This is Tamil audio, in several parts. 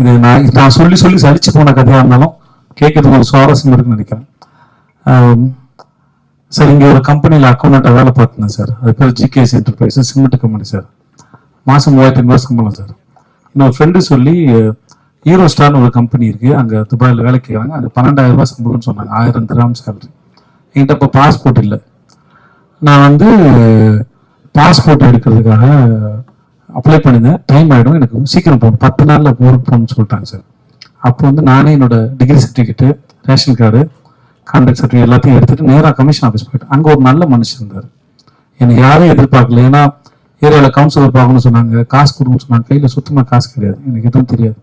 இது நான் நான் சொல்லி சொல்லி சலிச்சு போன கதையாக இருந்தாலும் கேட்கறதுக்கு ஒரு சுவாரஸ்யம் இருக்குன்னு நினைக்கிறேன். சார் இங்கே ஒரு கம்பெனியில் அக்கௌண்ட்டாக வேலை பார்த்துருந்தேன் சார். அது பேர் GKS enterprise cement company sir. மாசம் மூவாயிரத்தி ஐநூறு சம்பளம் சார். இன்னொரு ஃப்ரெண்டு சொல்லி ஹீரோ ஸ்டார்னு ஒரு கம்பெனி இருக்கு. அங்க துபாயில் வேலை கேட்குறாங்க அங்கே பன்னெண்டாயிரம் ரூபாய் சம்பளம்னு சொன்னாங்க. ஆயிரம் கிராம் சேலரி என்கிட்ட இப்போ பாஸ்போர்ட் இல்லை. நான் வந்து பாஸ்போர்ட் எடுக்கிறதுக்காக அப்ளை பண்ணியிருந்தேன் டைம் ஆகிடும் எனக்கு சீக்கிரம் போகணும். பத்து நாளில் ஊருக்கு போகணும்னு சொல்லிட்டாங்க சார். அப்போ வந்து நானே என்னோட degree certificate ration card contact certificate எல்லாத்தையும் எடுத்துட்டு நேராக கமிஷன் ஆஃபீஸ் போயிட்டேன் அங்கே ஒரு நல்ல மனுஷன் இருந்தார். என்னை யாரும் எதிர்பார்க்கல. ஏன்னா ஏரியாவில் கவுன்சிலர் பார்க்கணும்னு சொன்னாங்க. காசு கொடுக்கணும்னு சொன்னாங்க. கையில் சுத்தமாக காசு கிடையாது. எனக்கு எதுவும் தெரியாது.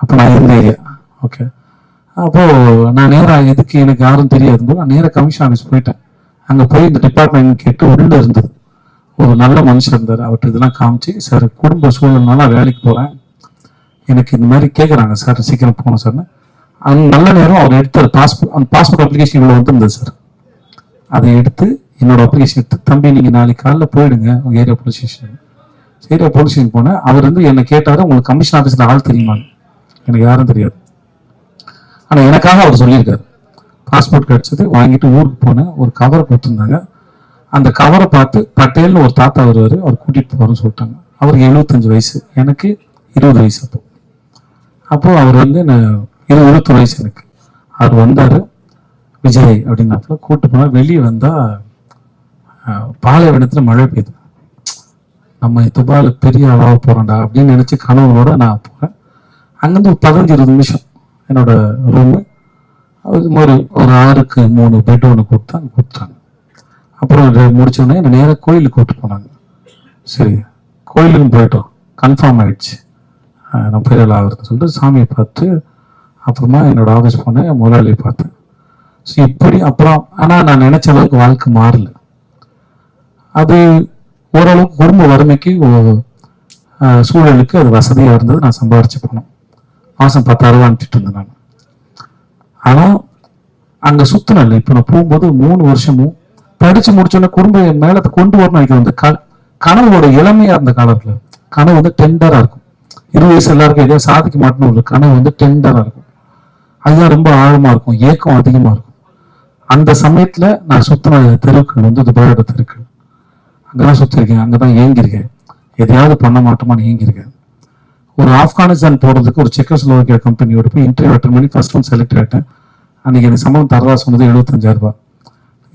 அப்போ நான் இருந்த ஏரியா ஓகே அப்போது நான் நேராக எதுக்கு எனக்கு யாரும் தெரியாது போது நான் நேராக கமிஷன் ஆஃபீஸ் போயிட்டேன். அங்கே போய் இந்த டிபார்ட்மெண்ட் கேட்டு உள்ளே இருந்தது. ஒரு நல்ல மனுஷன் இருந்தார். அவர்கிட்ட இதெல்லாம் காமிச்சு சார் குடும்ப சூழ்நிலைனால வேலைக்கு போகிறேன் எனக்கு இந்த மாதிரி கேட்குறாங்க சார் சீக்கிரம் போகணும் சார்னு. அந்த நல்ல நேரம் அவர் எடுத்த பாஸ்போர்ட் அந்த பாஸ்போர்ட் அப்ளிகேஷன் இவ்வளோ வந்துருந்தது சார். அதை எடுத்து என்னோட அப்ளிகேஷன் எடுத்து தம்பி நீங்கள் நாளைக்கு காலைல போயிடுங்க உங்கள் area police station area police station போனேன். அவர் வந்து என்னை கேட்டார் உங்களுக்கு கமிஷன் ஆஃபீஸில் ஆள் தெரியுமா எனக்கு யாரும் தெரியாது. ஆனால் எனக்காக அவர் சொல்லியிருக்காரு. பாஸ்போர்ட் கிடைச்சது வாங்கிட்டு ஊருக்கு போனேன். ஒரு கவரை கொடுத்துருந்தாங்க. அந்த கவரை பார்த்து பட்டேல்னு ஒரு தாத்தா வருவார் அவர் கூட்டிகிட்டு போகிறேன்னு சொல்லிட்டாங்க. அவருக்கு எழுபத்தஞ்சு வயசு எனக்கு இருபது வயசு அப்போ. அப்போ அவர் வந்து நான் இருபது இருபத்தி வயசு எனக்கு. அவர் வந்தார் விஜய் அப்படின்னாப்புல கூப்பிட்டு போனால் வெளியே வந்தால் பாலைவனத்தில் மழை பெய்யுது. நம்ம துபால பெரிய அளவாக போகிறோம்டா அப்படின்னு நினச்சி கனவுகளோட நான் போகிறேன் அங்கேருந்து ஒரு பதினஞ்சு இருபது நிமிஷம் என்னோட ரூமு அது மாதிரி ஒரு ஆறுக்கு மூணு பெட் ஒன்று கொடுத்தா கொடுத்தாங்க அப்புறம் முடிச்சோடனே என்னை நேராக கோயிலுக்கு கூப்பிட்டு போனாங்க. சரி கோயிலுக்கு போயிட்டோம். கன்ஃபார்ம் ஆயிடுச்சு. நான் பெரிய ஆகுறதுன்னு சொல்லிட்டு சாமியை பார்த்து அப்புறமா என்னோட ஆஃபீஸ் போனேன் முதலாளியை பார்த்தேன். ஸோ இப்படி அப்புறம் ஆனால் நான் நினச்ச அளவுக்கு வாழ்க்கை மாறல. அது ஓரளவுக்கு குடும்ப வறுமைக்கு சூழலுக்கு அது வசதியாக இருந்தது. நான் சம்பாரிச்சு போனோம் மாதம் பத்தாயிரம் ரூபா அனுப்பிட்டு இருந்தேன் நான். ஆனால் அங்கே சுத்தினல இப்போ நான் போகும்போது மூணு வருஷமும் படிச்சு முடிச்சோடனே குடும்ப மேலத்தை கொண்டு வரணும் நினைக்கிற அந்த கனவோட இளமையா இருந்த காலத்துல கனவு வந்து டெண்டரா இருக்கும். இருபது வயசு எல்லாருக்கும் எதையும் சாதிக்க மாட்டேன்னு இல்லை கனவு வந்து டெண்டரா இருக்கும். அதுதான் ரொம்ப ஆழமா இருக்கும் ஏக்கம் அதிகமா இருக்கும். அந்த சமயத்துல நான் சுத்தின தெருக்கள் வந்து துபாயோட தெருக்கள். அங்கதான் சுத்திருக்கேன் அங்கதான் ஏங்கிருக்கேன் எதையாவது பண்ண மாட்டோமான்னு ஏங்கிருக்கேன் ஒரு ஆப்கானிஸ்தான் போறதுக்கு ஒரு செக்கோஸ்லோவாக்கியா கம்பெனியோட போய் இன்டர்வியூ அட்டன் பண்ணி ஃபர்ஸ்ட் ஒன் செலக்ட் ஆகிட்டேன் அன்னைக்கு எனக்கு சம்பளம் தரதா சொன்னது எழுபத்தஞ்சாயிரம் ரூபாய்.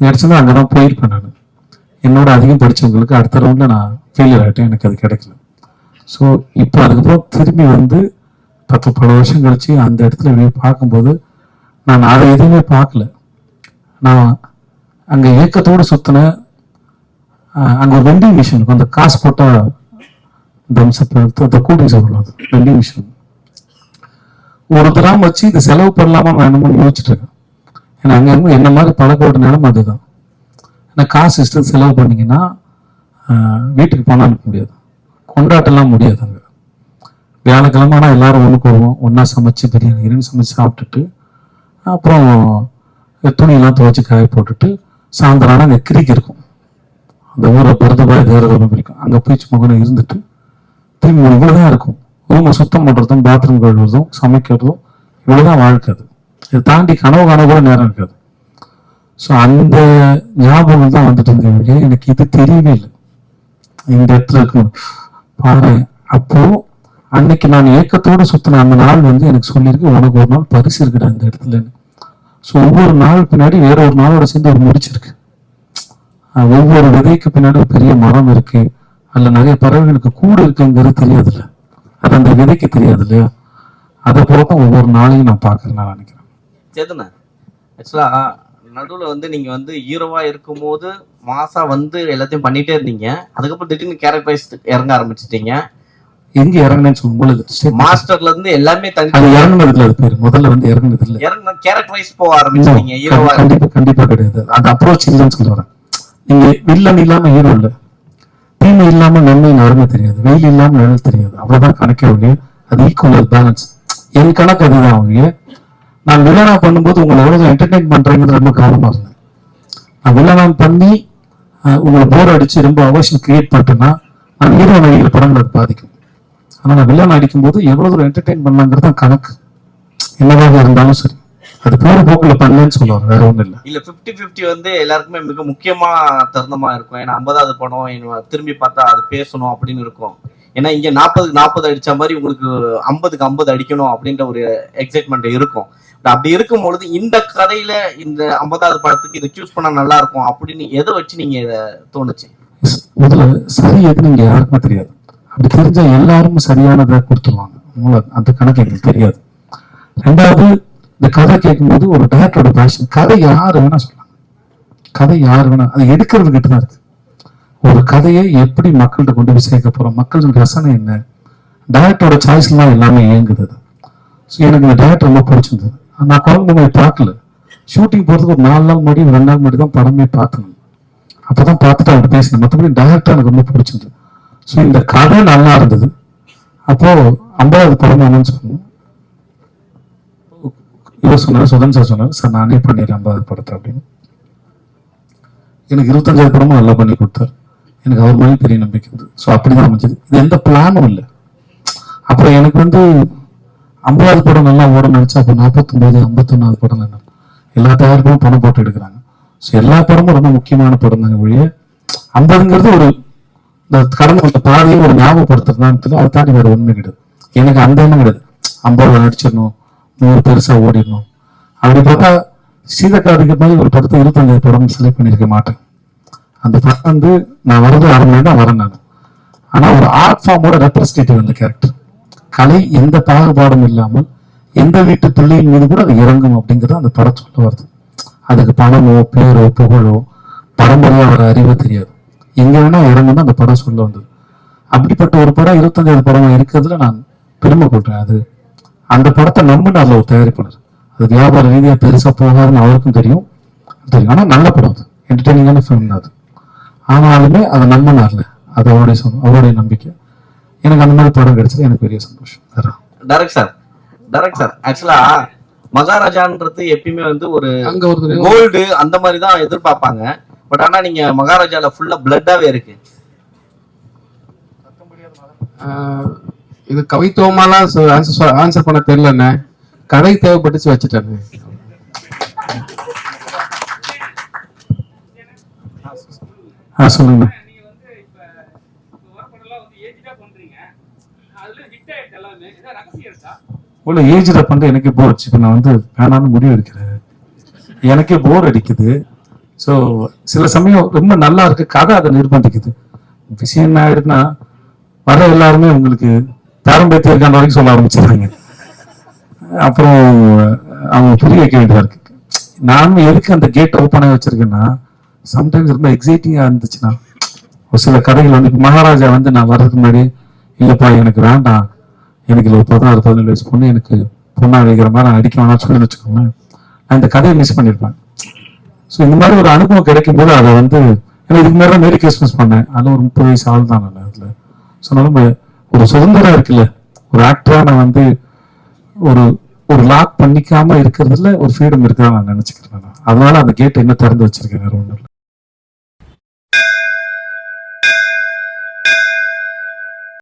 கிடைச்சது அங்கே தான் போயிருப்பேன் நான். என்னோட அதிகம் படித்தவங்களுக்கு அடுத்த ரவுண்டில் நான் ஃபெயிலியர் ஆகிட்டேன் எனக்கு அது கிடைக்கல. ஸோ இப்போ அதுக்கப்புறம் திரும்பி வந்து பத்து பல வருஷம் கழிச்சு அந்த இடத்துல போய் பார்க்கும்போது நான் அதை எதுவுமே பார்க்கல. நான் அங்கே இயக்கத்தோடு சுற்றின அங்கே ஒரு வெண்டிங் மிஷின் இருக்கும். அந்த காசு போட்டால் தம்சப் அந்த கூட்டிங் வரும் அது வெண்டிங் மிஷின் ஒரு கிராம் வச்சு இது செலவு பண்ணலாமா வேணுமான்னு யோசிச்சுட்டு இருக்கேன். ஏன்னா அங்கே இருந்து என்ன மாதிரி பழக்கோட நிலைமை அதுதான். ஏன்னா காசு இஷ்டம் செலவு பண்ணீங்கன்னா வீட்டுக்கு பணம் அனுப்ப முடியாது. கொண்டாட்டம்லாம் முடியாது அங்கே. வியாழக்கிழமை ஆனால் எல்லோரும் ஒன்று போவோம் ஒன்றா சமைச்சு பிரியாணி கிரியாணி சமைச்சு சாப்பிட்டுட்டு அப்புறம் துணியெல்லாம் துவைச்சி காய போட்டுட்டு சாயந்தரம் ஆனால் அங்கே கிரிக்கு இருக்கும். அந்த ஊரை பரதபாய் தேரதம் இருக்கும் அங்கே போய் மகனும் இருந்துட்டு திரும்பி இவ்வளோதான் இருக்கும். ரூமை சுத்தம் பண்ணுறதும் பாத்ரூம் கழுவுறதும் சமைக்கிறதும் இவ்வளோதான் வாழ்க்கை அது. இதை தாண்டி கனவு காண கூட நேரம் இருக்காது. ஸோ அந்த ஞாபகம் தான் வந்துட்டு இருந்தது ஒழிய எனக்கு இது தெரியவே இல்லை. இந்த இடத்துல இருக்கும் பாரு அப்போ அன்னைக்கு நான் ஏக்கத்தோட சுத்தின அந்த நாள் வந்து எனக்கு சொல்லியிருக்கு உனக்கு ஒரு நாள் பரிசு இருக்குடா இந்த இடத்துல. ஸோ ஒவ்வொரு நாள் பின்னாடி வேற ஒரு நாளோட சேர்ந்து ஒரு முடிச்சிருக்கு. ஒவ்வொரு விதைக்கு பின்னாடி ஒரு பெரிய மரம் இருக்கு. அல்ல நிறைய பறவைகளுக்கு கூடு இருக்குங்கிறது தெரியாதுல்ல. அது அந்த விதைக்கு தெரியாது இல்லையா அதை போல தான் ஒவ்வொரு நாளையும் நான் பார்க்கறேன் நான் நினைக்கிறேன். சேதுண்ணா. ஆக்சுவலா நடுவுல வந்து நீங்க வந்து ஹீரோவா இருக்கும்போது மாசா வந்து எல்லாத்தையும் பண்ணிட்டே இருந்தீங்க. அதுக்கப்புறம் திடீர்னு கேரக்டரைஸ் இறங்க ஆரம்பிச்சிட்டீங்க. எங்க பொழுது step- மாஸ்டர்ல இருந்து எல்லாமே அது தனி இறங்குனதுல அது பேரு முதல்ல வந்து இறங்குனது இல்ல. இறங்க கேரக்டரைஸ் போக ஆரம்பிச்சிட்டீங்க ஹீரோவா கண்டிப்பா கண்டிப்பா கிடையாது. அது அப்ரோச் இல்லைன்னு சொல்ல வரேன். நீங்க வில்லன் இல்லாம ஹீரோ இல்ல. தீமை இல்லாம நன்மையின் அருமை தெரியாது. வெயில் இல்லாம நிழல் தெரியாது. அவ்வளவுதான் கணக்கே ஒழிய அது ஈக்குவல் பேலன்ஸ் என் கணக்கு அதுதான் ஒழிய நான் வில்லனா பண்ணும்போது உங்களை எவ்வளவு என்டர்டைன் பண்றேங்கிறது ரொம்ப கவனமா இருந்தேன். நான் வில்லனா பண்ணி உங்களை போர் அடிச்சு ரொம்ப அவசியம் கிரியேட் பண்ணிட்டேன்னா நான் ஹீரோ நடிக்கிற படங்கள் அது பாதிக்கும். ஆனா நான் வில்லன் அடிக்கும்போது எவ்வளவு தூரம் என்டர்டைன் பண்ணலாங்கிறது தான் கணக்கு. என்னவாக இருந்தாலும் சரி. அது போற போக்குல பண்ணலன்னு சொல்லுவாங்க வேற ஒண்ணும் இல்லை. இல்ல 50 50 வந்து எல்லாருக்குமே மிக முக்கியமா தருணமா இருக்கும். ஏன்னா ஐம்பதாவது படம் திரும்பி பார்த்தா அது பேசணும் அப்படின்னு இருக்கும். ஏன்னா இங்க நாற்பதுக்கு நாற்பது அடிச்ச மாதிரி உங்களுக்கு ஐம்பதுக்கு ஐம்பது அடிக்கணும் அப்படின்ற ஒரு எக்ஸைட்மெண்ட் இருக்கும். அப்படி இருக்கும் பொழுது இந்த கதையில இந்த ஐம்பதாவது படத்துக்கு இதை சூஸ் பண்ணா நல்லா இருக்கும் அப்படின்னு எதை வச்சு நீங்க இதை தோணுச்சு? முதல்ல சரி எதுன்னு இங்க யாருக்குமே தெரியாது. அப்படி தெரிஞ்சா எல்லாரும் சரியானதை கொடுத்துருவாங்க. முதல்ல அந்த கணக்கு எங்களுக்கு தெரியாது. ரெண்டாவது இந்த கதை கேட்கும்போது ஒரு டேரக்டரோட பேஷன் கதை யாரு வேணா சொல்லலாம். கதை யாரு வேணா அது எடுக்கிறது கிட்ட தான் இருக்கு. ஒரு கதையை எப்படி மக்கள்கிட்ட கொண்டு போய் சேர்க்க போகிறோம் மக்களின் ரசனை என்ன? டேரக்டரோட சாய்ஸ்லாம் எல்லாமே இயங்குது அது. ஸோ எனக்கு இந்த டேரக்டர் ரொம்ப பிடிச்சிருந்தது. நான் குழந்தை போய் பார்க்கல. ஷூட்டிங் போகிறதுக்கு ஒரு நாலு நாள் முன்னாடி ரெண்டு நாள் முன்னாடி தான் படமே பார்த்தேன் அப்பதான் பார்த்துட்டு அவர் பேசினேன். மற்றபடி டேரக்டர் எனக்கு ரொம்ப பிடிச்சிருந்தது. ஸோ இந்த கதை நல்லா இருந்தது. அப்போ ஐம்பதாவது படம் அனௌன்ஸ் பண்ணோம் இவர் சொன்னார் சுதன் சார் சொன்னார் சார் நானே பண்ணிடுறேன் ஐம்பதாவது படத்தை அப்படின்னு. எனக்கு இருபத்தஞ்சாவது படமும் நல்லா பண்ணி கொடுத்தாரு. எனக்கு அவர் மேலே பெரிய நம்பிக்கை இருந்தது ஸோ அப்படிதான் அமைஞ்சது. இது எந்த பிளானும் இல்லை. அப்புறம் எனக்கு வந்து ஐம்பதாவது படம் நல்லா ஓட நினைச்சா அப்போ நாற்பத்தொன்பது ஐம்பத்தொன்னாவது படம் என்ன? எல்லா தயாரிப்பும் பணம் போட்டு எடுக்கிறாங்க. ஸோ எல்லா படமும் ரொம்ப முக்கியமான படம் தாங்க ஒழிய ஐம்பதுங்கிறது ஒரு இந்த கடந்த வந்த பாதையை ஒரு ஞாபகப்படுத்துறதுதான் தெரியல அதை தாண்டி வேற உண்மை கிடையாது. எனக்கு அந்த எண்ணம் கிடையாது. ஐம்பது நடிச்சிடணும் நூறு பெருசா ஓடிடணும். அப்படி பார்த்தா சீதக்காரிக்கு மாதிரி ஒரு படத்தை இருபத்தஞ்சு படம் செலக்ட் பண்ணியிருக்க மாட்டேன். அந்த படம் வந்து நான் வரது அரை மணி தான் வரேன் நான் ஆனால் ஒரு ஆர்ட் ஃபார்மோட ரெப்ரஸன்டேட்டிவ் அந்த கேரக்டர் கலை எந்த பாகுபாடும் இல்லாமல் எந்த வீட்டு பிள்ளையின் மீது கூட அது இறங்கும் அப்படிங்கிறது அந்த படம் சொல்ல வருது. அதுக்கு பணமோ பேரோ புகழோ பரம்பரையாக வர அறிவோ தெரியாது. எங்கே வேணால் இறங்கும்னு அந்த படம் சொல்ல வந்தது. அப்படிப்பட்ட ஒரு படம் இருபத்தஞ்சாவது படம் இருக்கிறதுல நான் பெருமை கொள்றேன் அது அந்த படத்தை நம்பினார்ல ஒரு தயாரிப்பாளர். அது வியாபார ரீதியாக பெருசாக போகாதுன்னு அவருக்கும் தெரியும். தெரியும். ஆனால் நல்ல படம் அது. என்டர்டெய்னிங்கான ஃபிலிம் அது. ஆனாலுமே அதை நம்பினார்ல அது அவருடைய அவருடைய நம்பிக்கை. எனக்கு அந்த மாதிரி படம் கிடைச்சது எனக்கு பெரிய சந்தோஷம். வேற டேரக்ட் சார் டேரக்ட் சார் ஆக்சுவலா மகாராஜான்றது எப்பயுமே வந்து ஒரு அங்க ஒருத்தர் கோல்டு அந்த மாதிரி தான் எதிர்பார்ப்பாங்க. பட் ஆனா நீங்க மகாராஜால ஃபுல்லா பிளட்டாவே இருக்கு. இது கவித்துவமாலாம் ஆன்சர் ஆன்சர் பண்ண தெரியலண்ணே. கதை தேவைப்பட்டுச்சு வச்சுட்டேன் ஆ சொல்லுங்க. உள்ள ஏஜ்ல பண்ண எனக்கே போர் அடிச்சு. இப்போ நான் வந்து வேணான்னு முடிவு எடுக்கிறேன். எனக்கே போர் அடிக்குது. ஸோ சில சமயம் ரொம்ப நல்லா இருக்கு. கதை அதை நிர்பந்திக்குது. விஷயம் என்ன ஆயிடுதுன்னா வர எல்லாருமே உங்களுக்கு பேரம்பேத்தி இருக்கான வரைக்கும் சொல்ல ஆரம்பிச்சிடுறாங்க. அப்புறம் அவங்க புரிய வைக்க வேண்டியதா இருக்கு. நானும் எதுக்கு அந்த கேட் ஓப்பன் ஆகி வச்சிருக்கேன்னா சம்டைம்ஸ் ரொம்ப எக்ஸைட்டிங்காக இருந்துச்சுன்னா ஒரு சில கதைகள் வந்து மகாராஜா வந்து நான் வர்றதுக்கு முன்னாடி இல்லப்பா எனக்கு வேண்டாம். எனக்கு இல்லை பதினாறு பதினேழு வயசு பொண்ணு எனக்கு பொண்ணாக வைக்கிற மாதிரி நான் அடிக்க வேணாம் சொல்லி வச்சுக்கோங்களேன். நான் இந்த கதையை மிஸ் பண்ணியிருப்பேன் ஸோ இந்த மாதிரி ஒரு அனுபவம் கிடைக்கும் போது அதை வந்து ஏன்னா இதுக்கு மேலே மேரி கிறிஸ்மஸ் பண்ணேன். அதில் ஒரு முப்பது வயசு ஆள் தான் நான் அதில். ஸோ நம்ம ஒரு சுதந்திரம் இருக்குல்ல ஒரு ஆக்டராக நான் வந்து ஒரு ஒரு லாக் பண்ணிக்காம இருக்கிறதுல ஒரு ஃப்ரீடம் இருக்குதான் நான் நினச்சிக்கிறேன் அதனால அந்த கேட் என்ன திறந்து வச்சிருக்கேன் வேற ஒன்றும்